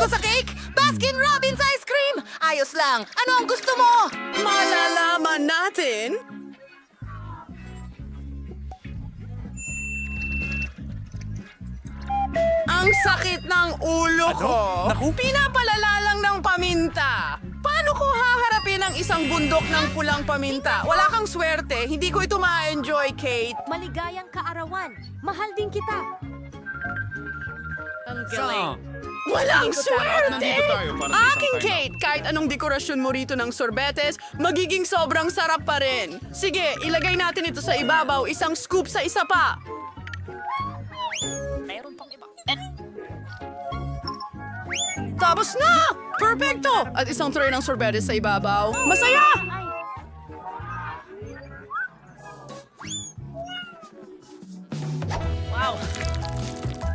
ko sa cake? Baskin Robbins ice cream! Ayos lang. Ano ang gusto mo? Malalaman natin. Ang sakit ng ulo ko. Naku? Pinapalala lang ng paminta. Paano ko haharapin ang isang bundok ng pulang paminta? Wala kang swerte. Hindi ko ito ma-enjoy, Kate. Maligayang kaarawan. Mahal din kita. Ang Sa- Walang Nandito swerte! tayo para sa Aking isang Kate, kahit anong dekorasyon mo rito ng sorbetes, magiging sobrang sarap pa rin. Sige, ilagay natin ito sa ibabaw, isang scoop sa isa pa. Mayroon pang iba. Tapos na! Perfecto! At isang tray ng sorbetes sa ibabaw. Masaya! Ay,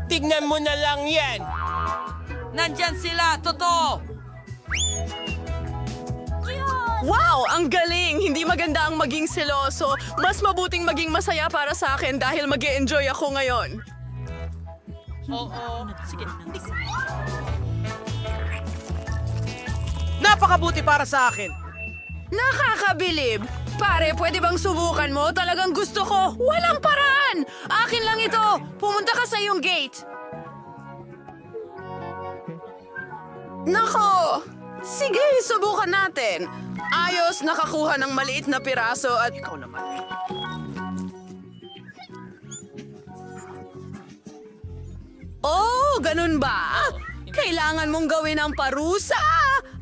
Tignan mo na lang yan! Nandyan sila! Totoo! Wow! Ang galing! Hindi maganda ang maging seloso. Mas mabuting maging masaya para sa akin dahil mag enjoy ako ngayon. Napakabuti para sa akin. Nakakabilib! Pare, pwede bang subukan mo? Talagang gusto ko. Walang paraan! Akin lang ito. Pumunta ka sa iyong gate. Nako! Sige, subukan natin. Ayos, nakakuha ng maliit na piraso at... Ikaw naman. Oh, ganun ba? Kailangan mong gawin ang parusa.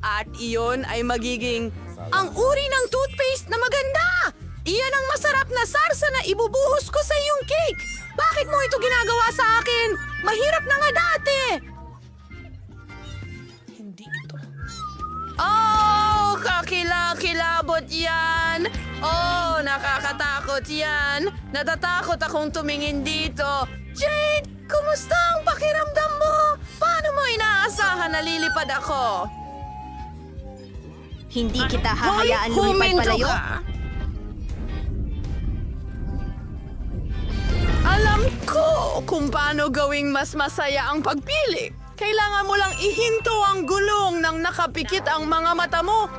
At iyon ay magiging ang uri ng toothpaste na maganda. Iyan ang masarap na sarsa na ibubuhos ko sa iyong cake. Bakit mo ito ginagawa sa akin? Mahirap na nga dati. Oh, kakilakilabot yan. Oh, nakakatakot yan. Natatakot akong tumingin dito. Jade, kumusta ang pakiramdam mo? Paano mo inaasahan na lilipad ako? hindi kita hahayaan lumipad Huminto palayo. ka. Alam ko kung paano gawing mas masaya ang pagpili. Kailangan mo lang ihinto ang gulong nang nakapikit ang mga mata mo.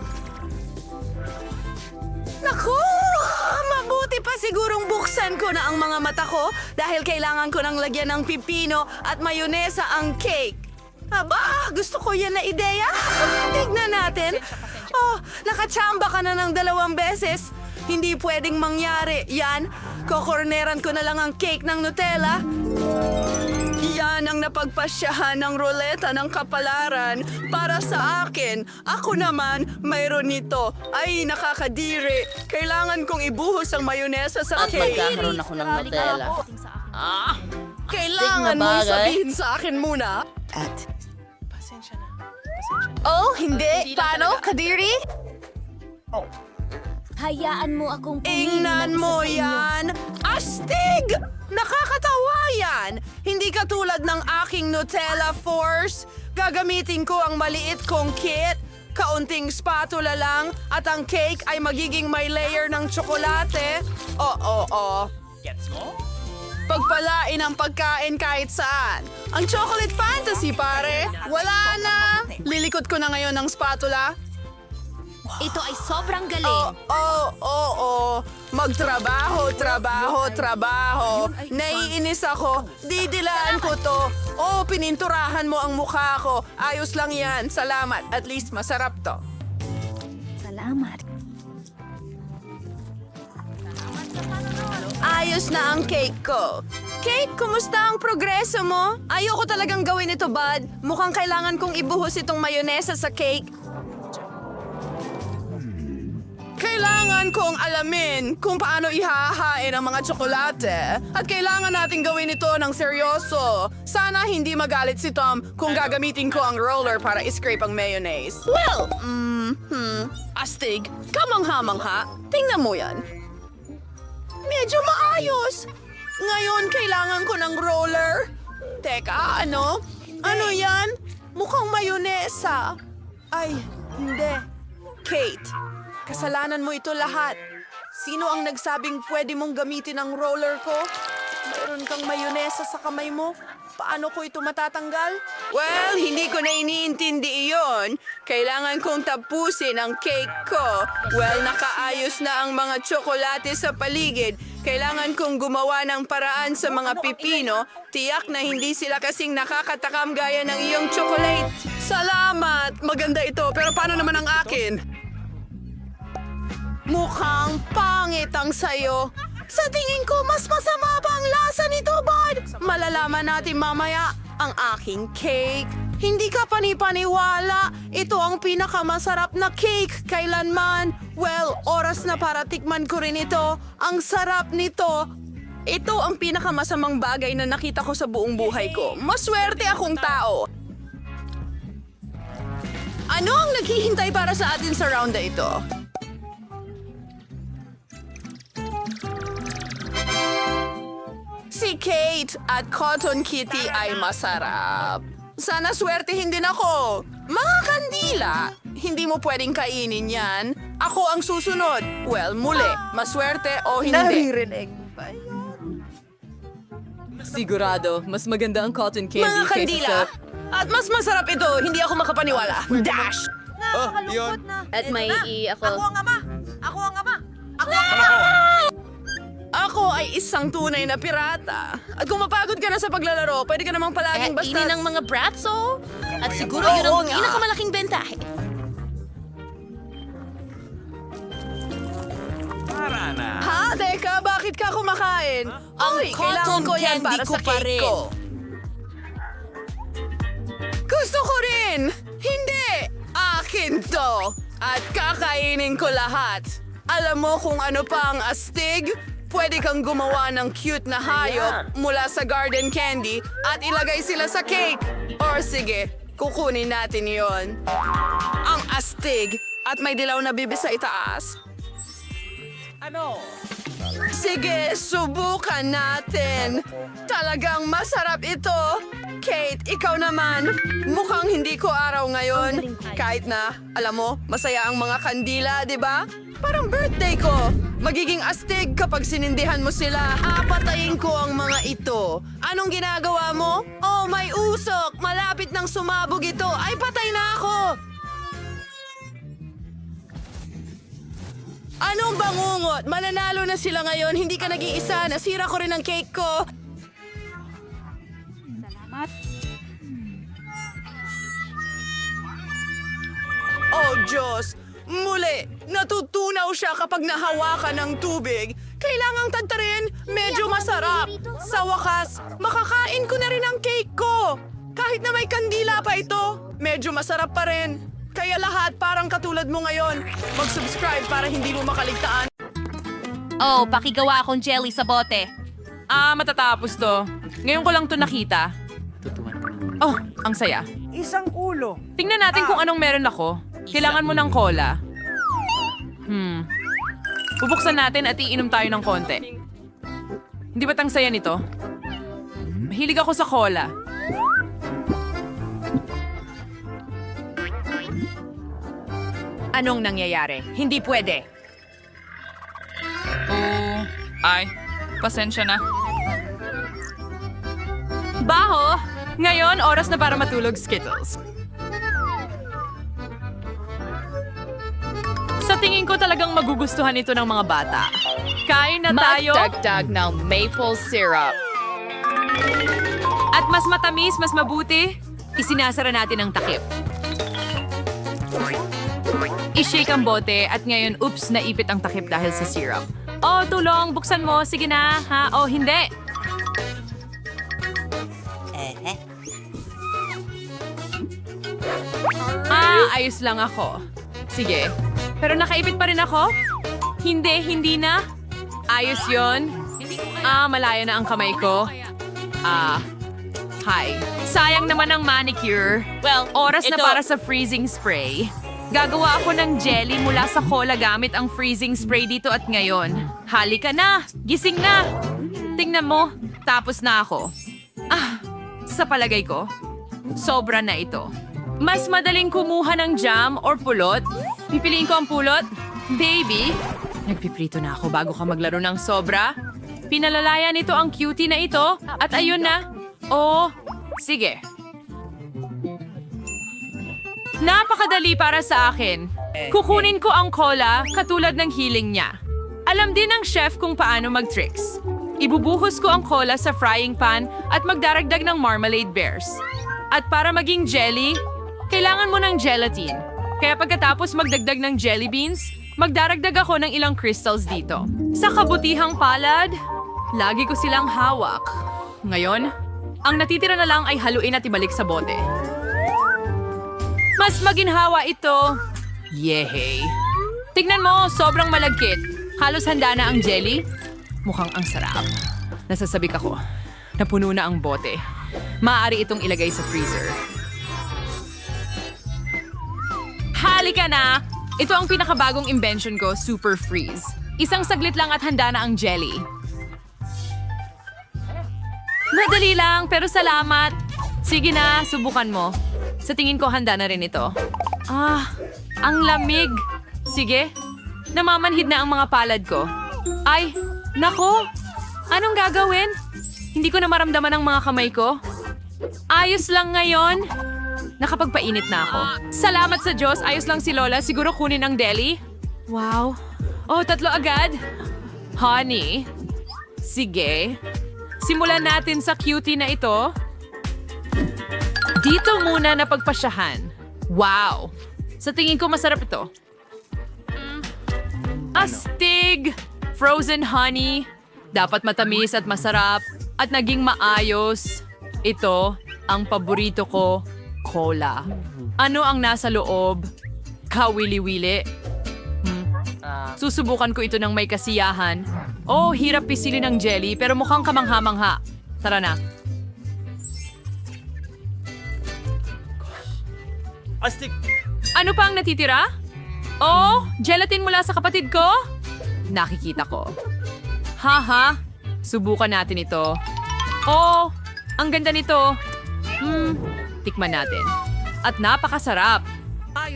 Naku! Mabuti pa sigurong buksan ko na ang mga mata ko dahil kailangan ko nang lagyan ng pipino at mayonesa ang cake. Aba, gusto ko yan na ideya. Tignan natin. Oh, nakachamba ka na ng dalawang beses. Hindi pwedeng mangyari. Yan, kokorneran ko na lang ang cake ng Nutella. Ang napagpasyahan ng roleta ng kapalaran para sa akin. Ako naman, mayroon nito. Ay, nakakadiri. Kailangan kong ibuhos ang mayonesa sa At cake. magkakaroon ako ng Nutella. Ah! Kailangan na mong bagay. sabihin sa akin muna. At Oh, hindi. Paano, Kadiri? Hayaan mo akong pumili Ingnan ng isa mo sa inyo. yan! Astig! Nakakatawa yan! Hindi katulad ng aking Nutella Force. Gagamitin ko ang maliit kong kit, kaunting spatula lang, at ang cake ay magiging may layer ng tsokolate. Oo, oo, oo. Gets mo? Pagpalain ang pagkain kahit saan. Ang chocolate fantasy, pare. Wala na. Lilikot ko na ngayon ng spatula. Ito ay sobrang galing. Oo, oo, oo. Magtrabaho, trabaho, trabaho. Naiinis ako. Didilaan ko to. Oo, pininturahan mo ang mukha ko. Ayos lang yan. Salamat. At least masarap to. Salamat. Ayos na ang cake ko. Cake, kumusta ang progreso mo? Ayoko talagang gawin ito, bud. Mukhang kailangan kong ibuhos itong mayonesa sa cake. Kailangan kong alamin kung paano ihahain ang mga tsokolate. At kailangan natin gawin ito ng seryoso. Sana hindi magalit si Tom kung gagamitin ko ang roller para iscrape ang mayonnaise. Well, mm, hmm, astig, kamangha-mangha. Tingnan mo yan. Medyo maayos. Ngayon, kailangan ko ng roller. Teka, ano? Ano yan? Mukhang mayonesa. Ay, hindi. Kate, kasalanan mo ito lahat. Sino ang nagsabing pwede mong gamitin ang roller ko? Mayroon kang mayonesa sa kamay mo. Paano ko ito matatanggal? Well, hindi ko na iniintindi iyon. Kailangan kong tapusin ang cake ko. Well, nakaayos na ang mga tsokolate sa paligid. Kailangan kong gumawa ng paraan sa mga pipino. Tiyak na hindi sila kasing nakakatakam gaya ng iyong chocolate. Salamat! Maganda ito, pero paano naman ang akin? Mukhang pangit ang sayo. Sa tingin ko, mas masama pa ang lasa nito, Bud. Malalaman natin mamaya ang aking cake. Hindi ka panipaniwala. Ito ang pinakamasarap na cake kailanman. Well, oras na para tikman ko rin ito. Ang sarap nito. Ito ang pinakamasamang bagay na nakita ko sa buong buhay ko. Maswerte akong tao. Ano ang naghihintay para sa atin sa round na ito? Si Kate at Cotton Kitty ay masarap. Sana swertihin din ako. Mga kandila, hindi mo pwedeng kainin yan. Ako ang susunod. Well, muli, maswerte o hindi. Naririnig ba Sigurado, mas maganda ang cotton candy Mga kandila, sa... at mas masarap ito. Hindi ako makapaniwala. Dash! Oh, yun. At may i Ako ako. ang ama! Ako ang ama! Ako ang ama! Ay isang tunay na pirata. At kung mapagod ka na sa paglalaro, pwede ka namang palaging basta... ng mga bratso. At siguro Oo yun ang nga. pinakamalaking bentahe. Para na. Ha? Teka, bakit ka kumakain? Uy, kailangan ko yan para sa cake ko. Gusto ko rin! Hindi! Akin to! At kakainin ko lahat. Alam mo kung ano pa ang astig? Pwede kang gumawa ng cute na hayop mula sa garden candy at ilagay sila sa cake. Or sige, kukunin natin yon. Ang astig at may dilaw na bibis sa itaas. Ano? Sige, subukan natin. Talagang masarap ito. Kate, ikaw naman. Mukhang hindi ko araw ngayon. Kahit na, alam mo, masaya ang mga kandila, di ba? Parang birthday ko. Magiging astig kapag sinindihan mo sila. Apatayin ko ang mga ito. Anong ginagawa mo? Oh, may usok. Malapit nang sumabog ito. Ay, patay na ako. Anong bangungot? Mananalo na sila ngayon. Hindi ka nag-iisa. Nasira ko rin ang cake ko. Oh, Diyos! Muli, natutunaw siya kapag nahawakan ng tubig. Kailangang tagtarin, medyo masarap. Sa wakas, makakain ko na rin ang cake ko. Kahit na may kandila pa ito, medyo masarap pa rin. Kaya lahat parang katulad mo ngayon. Mag-subscribe para hindi mo makaligtaan. Oh, pakigawa akong jelly sa bote. Ah, matatapos to. Ngayon ko lang to nakita. Oh, ang saya. Isang ulo. Tingnan natin kung anong meron ako. Kailangan mo ng cola. Hmm. Bubuksan natin at iinom tayo ng konti. Hindi ba't ang saya nito? Mahilig ako sa cola. Anong nangyayari? Hindi pwede. Oh, ay, pasensya na. Baho! Ngayon, oras na para matulog, Skittles. Sa tingin ko talagang magugustuhan ito ng mga bata. Kain na tayo. Magdagdag ng maple syrup. At mas matamis, mas mabuti, isinasara natin ang takip. I-shake ang bote at ngayon, oops, naipit ang takip dahil sa syrup. Oh, tulong, buksan mo. Sige na, ha? Oh, hindi. Ah, ayos lang ako. Sige. Pero nakaipit pa rin ako? Hindi, hindi na. Ayos yon. Ah, malaya na ang kamay ko. Ah, hi. Sayang naman ang manicure. Well, oras na ito- para sa freezing spray. Gagawa ako ng jelly mula sa cola gamit ang freezing spray dito at ngayon. Halika na! Gising na! Tingnan mo, tapos na ako. Ah, sa palagay ko, sobra na ito. Mas madaling kumuha ng jam or pulot. Pipiliin ko ang pulot. Baby, nagpiprito na ako bago ka maglaro ng sobra. Pinalalaya nito ang cutie na ito at ayun na. Oh, Sige. Napakadali para sa akin. Kukunin ko ang cola katulad ng healing niya. Alam din ng chef kung paano mag-tricks. Ibubuhos ko ang cola sa frying pan at magdaragdag ng marmalade bears. At para maging jelly, kailangan mo ng gelatin. Kaya pagkatapos magdagdag ng jelly beans, magdaragdag ako ng ilang crystals dito. Sa kabutihang palad, lagi ko silang hawak. Ngayon, ang natitira na lang ay haluin at ibalik sa bote. Mas maginhawa ito. Yehey. Tignan mo, sobrang malagkit. Halos handa na ang jelly. Mukhang ang sarap. Nasasabik ako. Napuno na ang bote. Maaari itong ilagay sa freezer. Halika na! Ito ang pinakabagong invention ko, Super Freeze. Isang saglit lang at handa na ang jelly. Madali lang, pero salamat. Sige na, subukan mo. Sa tingin ko, handa na rin ito. Ah, ang lamig. Sige, namamanhid na ang mga palad ko. Ay, nako! Anong gagawin? Hindi ko na maramdaman ang mga kamay ko. Ayos lang ngayon. Nakapagpainit na ako. Salamat sa Diyos, ayos lang si Lola. Siguro kunin ang deli. Wow. Oh, tatlo agad. Honey. Sige. Simulan natin sa cutie na ito. Dito muna na pagpasyahan. Wow! Sa tingin ko masarap ito. Astig! Frozen honey. Dapat matamis at masarap. At naging maayos. Ito, ang paborito ko, cola. Ano ang nasa loob? Kawili-wili. Hmm. Susubukan ko ito ng may kasiyahan. Oh, hirap pisilin ng jelly pero mukhang kamangha-mangha. Tara na. Astig! Ano pa ang natitira? Oh, gelatin mula sa kapatid ko? Nakikita ko. Haha, subukan natin ito. Oh, ang ganda nito. Hmm, tikman natin. At napakasarap.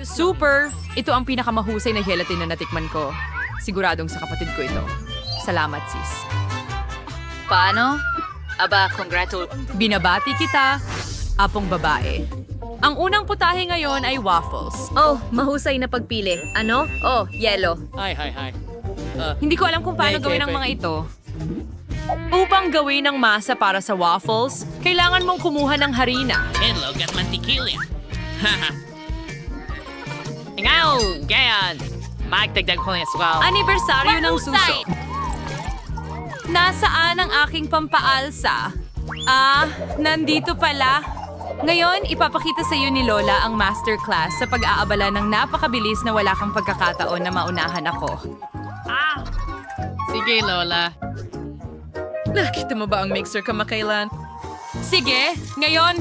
Super! Ito ang pinakamahusay na gelatin na natikman ko. Siguradong sa kapatid ko ito. Salamat, sis. Paano? Aba, congratul... Binabati kita, apong babae. Ang unang putahe ngayon ay waffles. Oh, mahusay na pagpili. Ano? Oh, yellow. Hi, hi, hi. Hindi ko alam kung paano gawin ang mga ito. Upang gawin ang masa para sa waffles, kailangan mong kumuha ng harina. Hello, got mantikilya. Haha. Ngaw! Gayan! Magdagdag ko ng aswal. Anibersaryo ng suso. Nasaan ang aking pampaalsa? Ah, nandito pala. Ngayon, ipapakita sa iyo ni Lola ang masterclass sa pag-aabala ng napakabilis na wala kang pagkakataon na maunahan ako. Sige, Lola. Nakita mo ba ang mixer kamakailan? Sige, ngayon.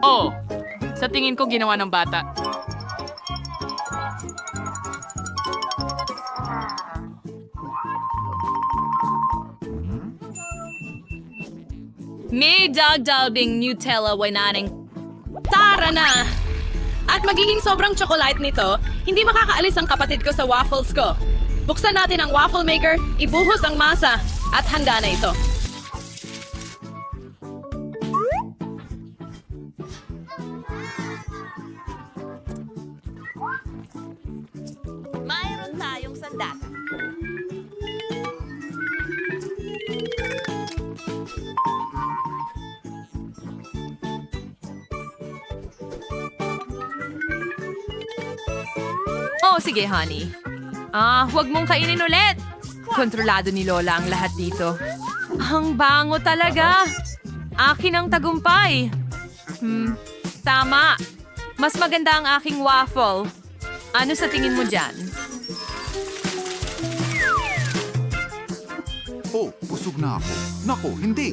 Oh! Sa tingin ko, ginawa ng bata. May dagdagbing Nutella winaning. Tara na! At magiging sobrang chocolate nito, hindi makakaalis ang kapatid ko sa waffles ko. Buksan natin ang waffle maker, ibuhos ang masa, at handa na ito. Sige, honey. Ah, huwag mong kainin ulit. Kontrolado ni Lola ang lahat dito. Ang bango talaga. Akin ang tagumpay. Hmm, tama. Mas maganda ang aking waffle. Ano sa tingin mo dyan? Oh, busog na ako. Nako, hindi.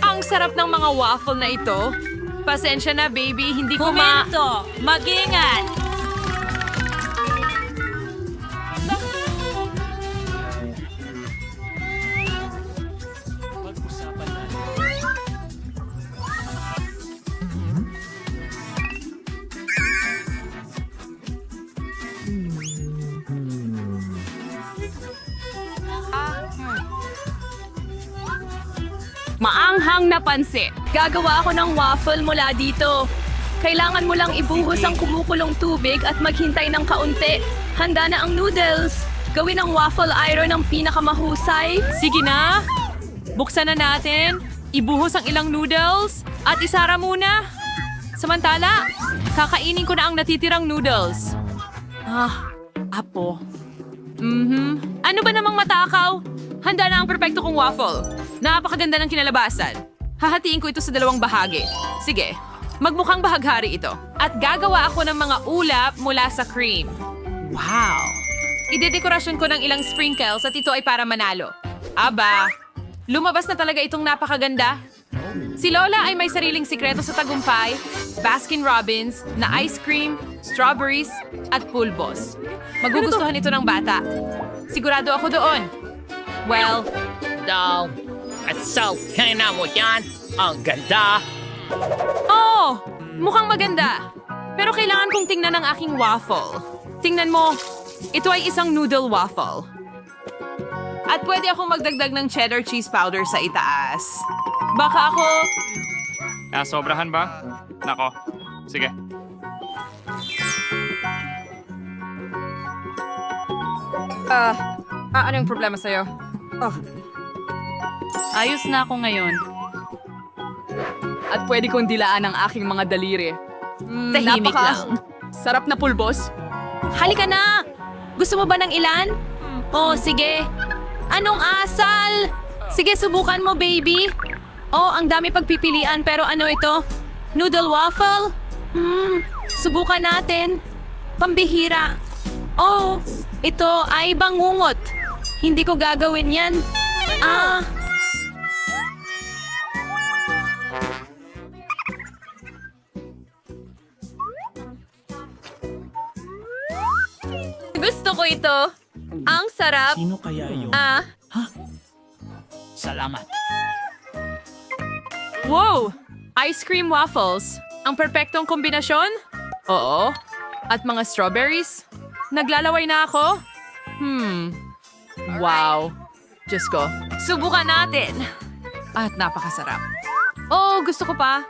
Ang sarap ng mga waffle na ito. Pasensya na, baby. Hindi ko ma... Mag-ingat! Na pansit. Gagawa ako ng waffle mula dito. Kailangan mo lang ibuhos ang kumukulong tubig at maghintay ng kaunti. Handa na ang noodles. Gawin ang waffle iron ang pinakamahusay. Sige na. Buksan na natin. Ibuhos ang ilang noodles. At isara muna. Samantala, kakainin ko na ang natitirang noodles. Ah, apo. Mhm. Ano ba namang matakaw? Handa na ang perpekto kong waffle. Napakaganda ng kinalabasan. Hahatiin ko ito sa dalawang bahagi. Sige, magmukhang bahaghari ito. At gagawa ako ng mga ulap mula sa cream. Wow! Idedekorasyon ko ng ilang sprinkles at ito ay para manalo. Aba, lumabas na talaga itong napakaganda. Si Lola ay may sariling sikreto sa tagumpay, Baskin Robbins, na ice cream, strawberries, at pulbos. Magugustuhan ito ng bata. Sigurado ako doon. Well, No. At so, tingnan mo yan. Ang ganda. oh! Mukhang maganda. Pero kailangan kong tingnan ang aking waffle. Tingnan mo, ito ay isang noodle waffle. At pwede akong magdagdag ng cheddar cheese powder sa itaas. Baka ako Ah, sobrahan ba? Nako. Sige. Ah, ah, ano yung problema sa'yo? Ayos na ako ngayon. At pwede kong dilaan ang aking mga daliri. Mm, Tahimik napaka- lang. Sarap na pulbos. Halika na! Gusto mo ba ng ilan? Oh, sige. Anong asal? Sige, subukan mo, baby. Oh, ang dami pagpipilian, pero ano ito? Noodle waffle? Hmm, subukan natin. Pambihira. Oh, ito ay bangungot. Hindi ko gagawin yan. Ah, ito. Ang sarap. Sino kaya yun? Ah, Salamat. wow! Ice cream waffles. Ang perpektong kombinasyon? Oo. At mga strawberries? Naglalaway na ako? Hmm. Wow. Diyos ko. Subukan natin. At napakasarap. Oh, gusto ko pa.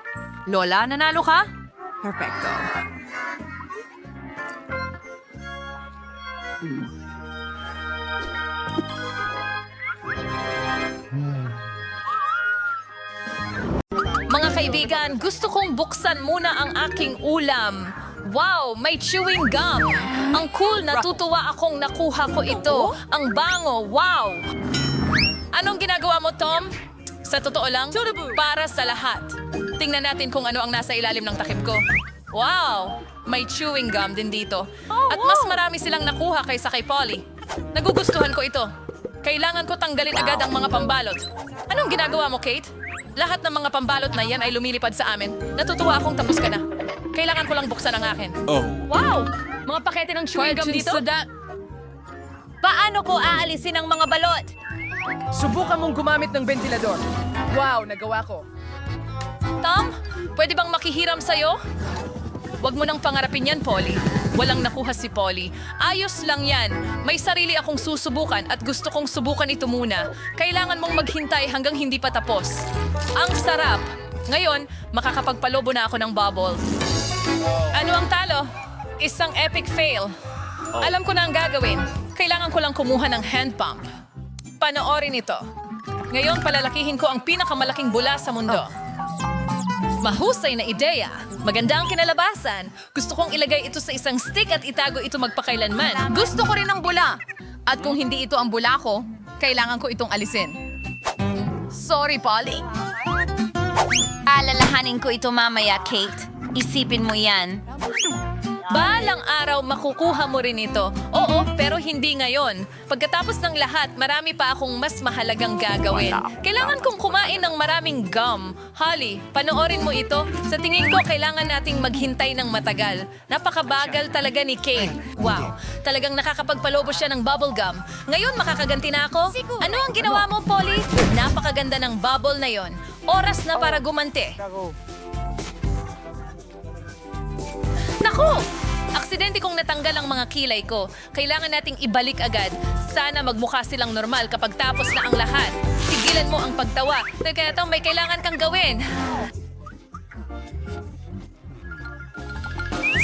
Lola, nanalo ka? Perfecto. Mga kaibigan, gusto kong buksan muna ang aking ulam. Wow, may chewing gum. Ang cool, natutuwa akong nakuha ko ito. Ang bango, wow. Anong ginagawa mo, Tom? Sa totoo lang, para sa lahat. Tingnan natin kung ano ang nasa ilalim ng takip ko. Wow, may chewing gum din dito. At mas marami silang nakuha kaysa kay Polly. Nagugustuhan ko ito. Kailangan ko tanggalin agad ang mga pambalot. Anong ginagawa mo, Kate? Lahat ng mga pambalot na yan ay lumilipad sa amin. Natutuwa akong tapos ka na. Kailangan ko lang buksan ang akin. Oh. Wow! Mga pakete ng chewing gum dito? Paano ko aalisin ang mga balot? Subukan mong gumamit ng ventilador. Wow, nagawa ko. Tom, pwede bang makihiram sa'yo? Huwag mo nang pangarapin yan, Polly. Walang nakuha si Polly. Ayos lang yan. May sarili akong susubukan at gusto kong subukan ito muna. Kailangan mong maghintay hanggang hindi pa tapos. Ang sarap! Ngayon, makakapagpalobo na ako ng bubble. Ano ang talo? Isang epic fail. Alam ko na ang gagawin. Kailangan ko lang kumuha ng hand pump. Panoorin ito. Ngayon, palalakihin ko ang pinakamalaking bula sa mundo. Mahusay na ideya. Maganda ang kinalabasan. Gusto kong ilagay ito sa isang stick at itago ito magpakailanman. Gusto ko rin ng bula. At kung hindi ito ang bula ko, kailangan ko itong alisin. Sorry, Polly. Alalahanin ko ito mamaya, Kate. Isipin mo yan. Balang araw makukuha mo rin ito. Oo, pero hindi ngayon. Pagkatapos ng lahat, marami pa akong mas mahalagang gagawin. Kailangan kong kumain ng maraming gum. Holly, panoorin mo ito. Sa tingin ko, kailangan nating maghintay ng matagal. Napakabagal talaga ni Kate. Wow, talagang nakakapagpalobo siya ng bubble gum. Ngayon, makakaganti na ako? Ano ang ginawa mo, Polly? Napakaganda ng bubble na yon. Oras na para gumanti. Naku! Aksidente kong natanggal ang mga kilay ko. Kailangan nating ibalik agad. Sana magmukha silang normal kapag tapos na ang lahat. Tigilan mo ang pagtawa. Teka, Tom, may kailangan kang gawin.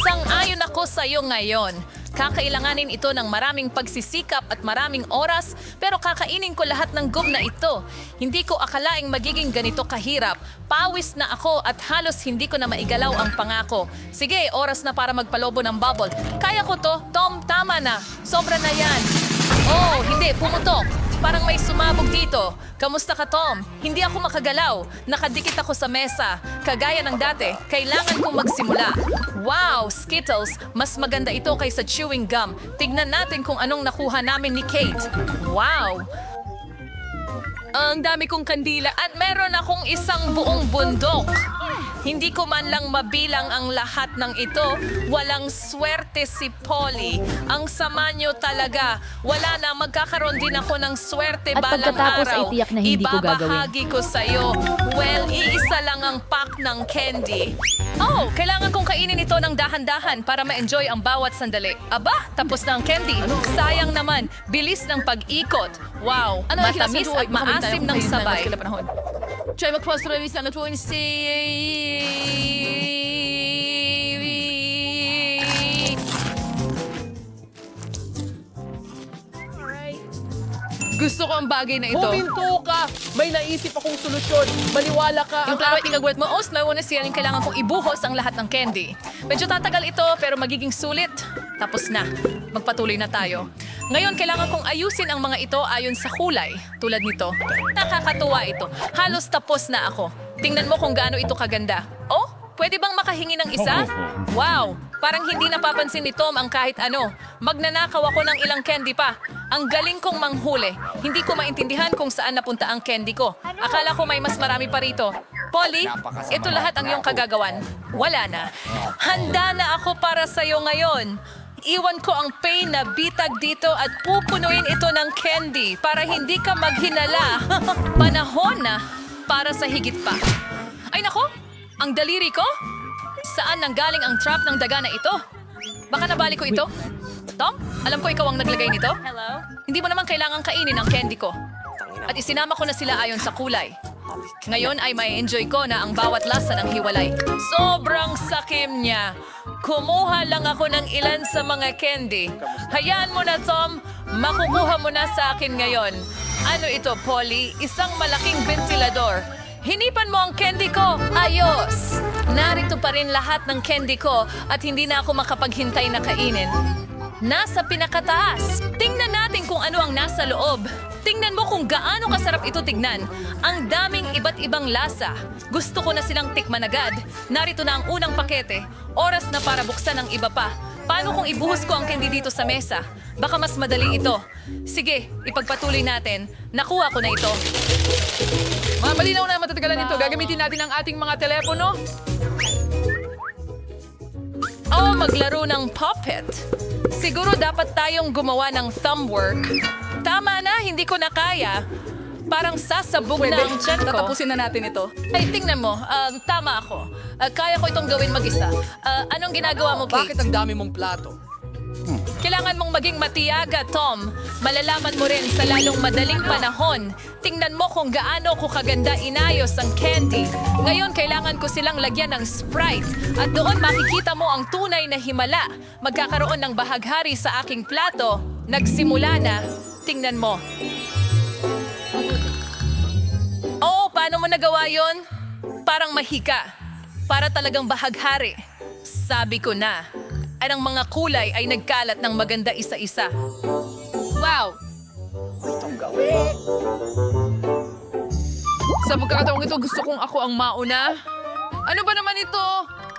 Sang-ayon ako sa iyo ngayon. Kakailanganin ito ng maraming pagsisikap at maraming oras, pero kakainin ko lahat ng gum na ito. Hindi ko akalaing magiging ganito kahirap. Pawis na ako at halos hindi ko na maigalaw ang pangako. Sige, oras na para magpalobo ng bubble. Kaya ko to. Tom, tama na. Sobra na yan. Oh, hindi, pumutok. Parang may sumabog dito. Kamusta ka, Tom? Hindi ako makagalaw. Nakadikit ako sa mesa. Kagaya ng dati, kailangan kong magsimula. Wow, Skittles! Mas maganda ito kaysa chewing gum. Tignan natin kung anong nakuha namin ni Kate. Wow! Ang dami kong kandila at meron akong isang buong bundok. Hindi ko man lang mabilang ang lahat ng ito. Walang swerte si Polly. Ang sama niyo talaga. Wala na, magkakaroon din ako ng swerte At balang pagkatapos ay araw. tiyak na hindi ko gagawin. Ibabahagi ko sa'yo. Well, iisa lang ang pack ng candy. Oh, kailangan kong kainin ito ng dahan-dahan para ma-enjoy ang bawat sandali. Aba, tapos na ang candy. Sayang naman, bilis ng pag-ikot. Wow, Ano matamis at maasim ng sabay. kung panahon. Try mag-post release na natuwa Gusto ko ang bagay na ito. Huminto ka! May naisip akong solusyon. Maniwala ka. Yung plano ay ikagwet mo, os, nauna siya yung kailangan kong ibuhos ang lahat ng candy. Medyo tatagal ito, pero magiging sulit. Tapos na. Magpatuloy na tayo. Ngayon, kailangan kong ayusin ang mga ito ayon sa kulay. Tulad nito. Nakakatuwa ito. Halos tapos na ako. Tingnan mo kung gaano ito kaganda. Oh, pwede bang makahingi ng isa? Wow! Parang hindi napapansin ni Tom ang kahit ano. Magnanakaw ako ng ilang candy pa. Ang galing kong manghuli. Hindi ko maintindihan kung saan napunta ang candy ko. Akala ko may mas marami pa rito. Polly, ito lahat ang iyong kagagawan. Wala na. Handa na ako para sa'yo ngayon. Iwan ko ang pain na bitag dito at pupunuin ito ng candy para hindi ka maghinala. Panahon na para sa higit pa. Ay nako, ang daliri ko? Saan nanggaling ang trap ng daga na ito? Baka nabali ko ito? Tom, alam ko ikaw ang naglagay nito. Hello? Hindi mo naman kailangang kainin ang candy ko. At isinama ko na sila ayon sa kulay. Ngayon ay may enjoy ko na ang bawat lasa ng hiwalay. Sobrang sakim niya. Kumuha lang ako ng ilan sa mga candy. Hayaan mo na, Tom. Makukuha mo na sa akin ngayon. Ano ito, Polly? Isang malaking ventilador. Hinipan mo ang candy ko. Ayos! Narito pa rin lahat ng candy ko at hindi na ako makapaghintay na kainin. Nasa pinakataas. Tingnan natin kung ano ang nasa loob. Tingnan mo kung gaano kasarap ito tignan. Ang daming iba't ibang lasa. Gusto ko na silang tikman agad. Narito na ang unang pakete. Oras na para buksan ang iba pa. Paano kung ibuhos ko ang candy dito sa mesa? Baka mas madali ito. Sige, ipagpatuloy natin. Nakuha ko na ito. Mga malinaw na matatagalan nito. Gagamitin natin ang ating mga telepono. Oh, maglaro ng puppet. Siguro dapat tayong gumawa ng thumb work. Tama na, hindi ko na kaya. Parang sasabog na ang tiyan ko. Tatapusin na natin ito. Ay, tingnan mo. Um, tama ako. Uh, kaya ko itong gawin mag-isa. Uh, anong ginagawa mo, Kate? ang dami mong plato? Kailangan mong maging matiyaga, Tom. Malalaman mo rin sa lalong madaling panahon. Tingnan mo kung gaano ko kaganda inayos ang candy. Ngayon, kailangan ko silang lagyan ng Sprite. At doon makikita mo ang tunay na himala. Magkakaroon ng bahaghari sa aking plato. Nagsimula na. Tingnan mo. Oo, paano mo nagawa yon? Parang mahika. Para talagang bahaghari. Sabi ko na. At ang mga kulay ay nagkalat ng maganda isa-isa. Wow! Sa pagkakataong ito, gusto kong ako ang mauna. Ano ba naman ito?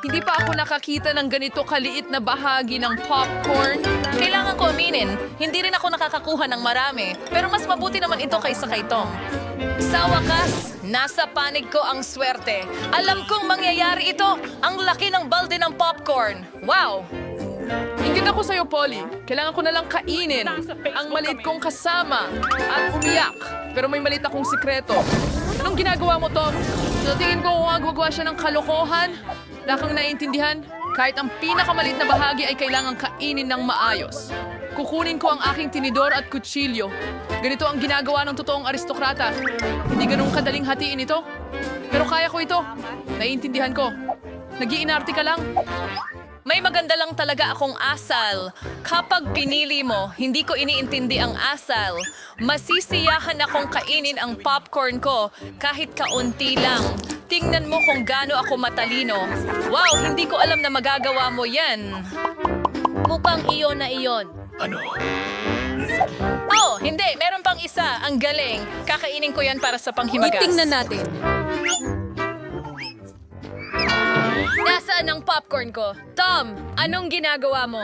Hindi pa ako nakakita ng ganito kaliit na bahagi ng popcorn. Kailangan ko aminin, hindi rin ako nakakakuha ng marami. Pero mas mabuti naman ito kaysa kay Tom. Sa wakas, nasa panig ko ang swerte. Alam kong mangyayari ito. Ang laki ng balde ng popcorn. Wow! Ingit ako sa'yo, Polly. Kailangan ko na lang kainin ang maliit kong kasama at umiyak. Pero may maliit akong sikreto. Anong ginagawa mo, Tom? Sa tingin ko, gumagawa siya ng kalokohan. Wala kang naiintindihan. Kahit ang pinakamaliit na bahagi ay kailangang kainin ng maayos. Kukunin ko ang aking tinidor at kutsilyo. Ganito ang ginagawa ng totoong aristokrata. Hindi ganun kadaling hatiin ito. Pero kaya ko ito. Naiintindihan ko. Nagiinarte ka lang. May maganda lang talaga akong asal. Kapag pinili mo, hindi ko iniintindi ang asal. Masisiyahan akong kainin ang popcorn ko kahit kaunti lang. Tingnan mo kung gaano ako matalino. Wow, hindi ko alam na magagawa mo yan. Mukhang iyon na iyon. Oh, hindi. Meron pang isa. Ang galing. Kakainin ko yan para sa panghimagas. Itingnan natin. Nasaan ang popcorn ko? Tom, anong ginagawa mo?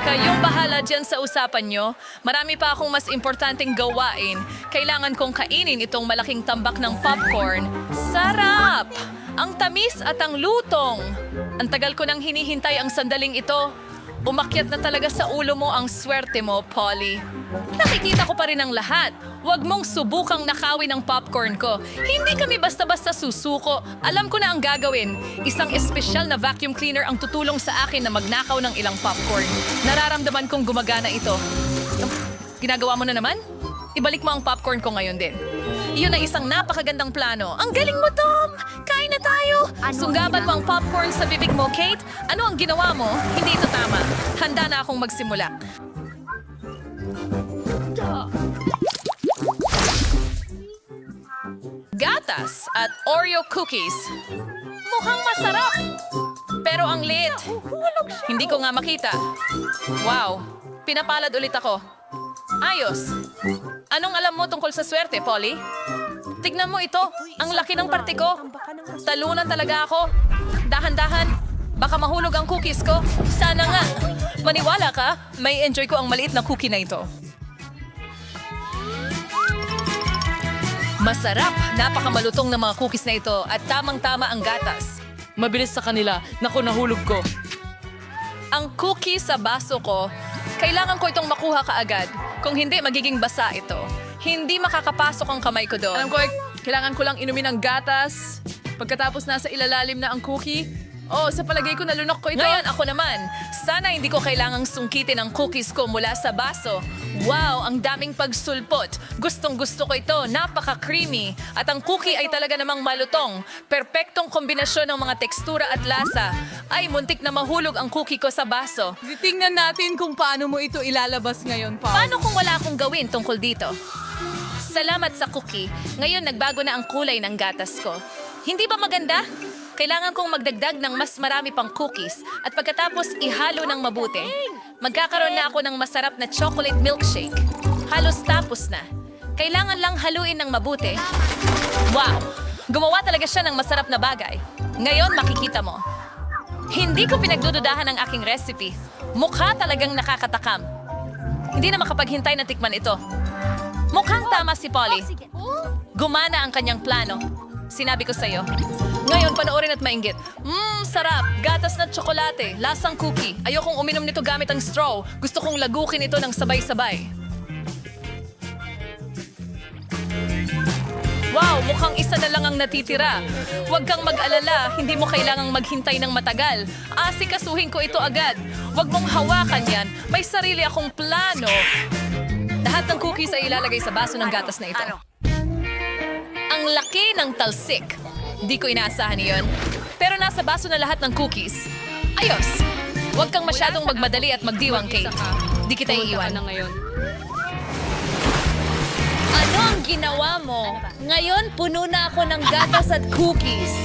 Kayong bahala dyan sa usapan nyo. Marami pa akong mas importanteng gawain. Kailangan kong kainin itong malaking tambak ng popcorn. Sarap! Ang tamis at ang lutong. Ang tagal ko nang hinihintay ang sandaling ito. Umakyat na talaga sa ulo mo ang swerte mo, Polly. Nakikita ko pa rin ang lahat. Huwag mong subukang nakawin ang popcorn ko. Hindi kami basta-basta susuko. Alam ko na ang gagawin. Isang espesyal na vacuum cleaner ang tutulong sa akin na magnakaw ng ilang popcorn. Nararamdaman kong gumagana ito. Ginagawa mo na naman? Ibalik mo ang popcorn ko ngayon din. Iyon ay isang napakagandang plano. Ang galing mo, Tom! Kain na tayo! Sunggaban mo ang popcorn sa bibig mo, Kate. Ano ang ginawa mo? Hindi ito tama. Handa na akong magsimula. Gatas at Oreo cookies. Mukhang masarap. Pero ang lit. Hindi ko nga makita. Wow, pinapalad ulit ako. Ayos. Anong alam mo tungkol sa swerte, Polly? Tignan mo ito. Ang laki ng parte ko. Talunan talaga ako. Dahan-dahan. Baka mahulog ang cookies ko. Sana nga. Maniwala ka, may enjoy ko ang maliit na cookie na ito. Masarap. Napakamalutong ng mga cookies na ito at tamang-tama ang gatas. Mabilis sa kanila. Naku, nahulog ko. Ang cookie sa baso ko, kailangan ko itong makuha kaagad. Kung hindi, magiging basa ito. Hindi makakapasok ang kamay ko doon. Alam ko, eh, kailangan ko lang inumin ng gatas. Pagkatapos nasa ilalalim na ang cookie. Oh, sa palagay ko nalunok ko ito. Ngayon ako naman, sana hindi ko kailangang sungkitin ang cookies ko mula sa baso. Wow, ang daming pagsulpot. Gustong gusto ko ito, napaka-creamy. At ang cookie ay talaga namang malutong. Perpektong kombinasyon ng mga tekstura at lasa. Ay, muntik na mahulog ang cookie ko sa baso. Tingnan natin kung paano mo ito ilalabas ngayon, Paul. Paano kung wala akong gawin tungkol dito? Salamat sa cookie. Ngayon nagbago na ang kulay ng gatas ko. Hindi ba maganda? Kailangan kong magdagdag ng mas marami pang cookies at pagkatapos ihalo ng mabuti. Magkakaroon na ako ng masarap na chocolate milkshake. Halos tapos na. Kailangan lang haluin ng mabuti. Wow! Gumawa talaga siya ng masarap na bagay. Ngayon makikita mo. Hindi ko pinagdududahan ang aking recipe. Mukha talagang nakakatakam. Hindi na makapaghintay na tikman ito. Mukhang tama si Polly. Gumana ang kanyang plano. Sinabi ko sa'yo. Ngayon, panoorin at mainggit. Mmm, sarap. Gatas na tsokolate. Lasang cookie. Ayokong uminom nito gamit ang straw. Gusto kong lagukin ito ng sabay-sabay. Wow, mukhang isa na lang ang natitira. Huwag kang mag-alala, hindi mo kailangang maghintay ng matagal. Asikasuhin ko ito agad. Huwag mong hawakan yan. May sarili akong plano. Lahat ng cookies ay ilalagay sa baso ng gatas na ito. Ang laki ng talsik. Di ko inaasahan iyon. Pero nasa baso na lahat ng cookies. Ayos! Huwag kang masyadong magmadali at magdiwang, Kate. Di kita iiwan. na ngayon. Ano ang ginawa mo? Ngayon, puno na ako ng gatas at cookies.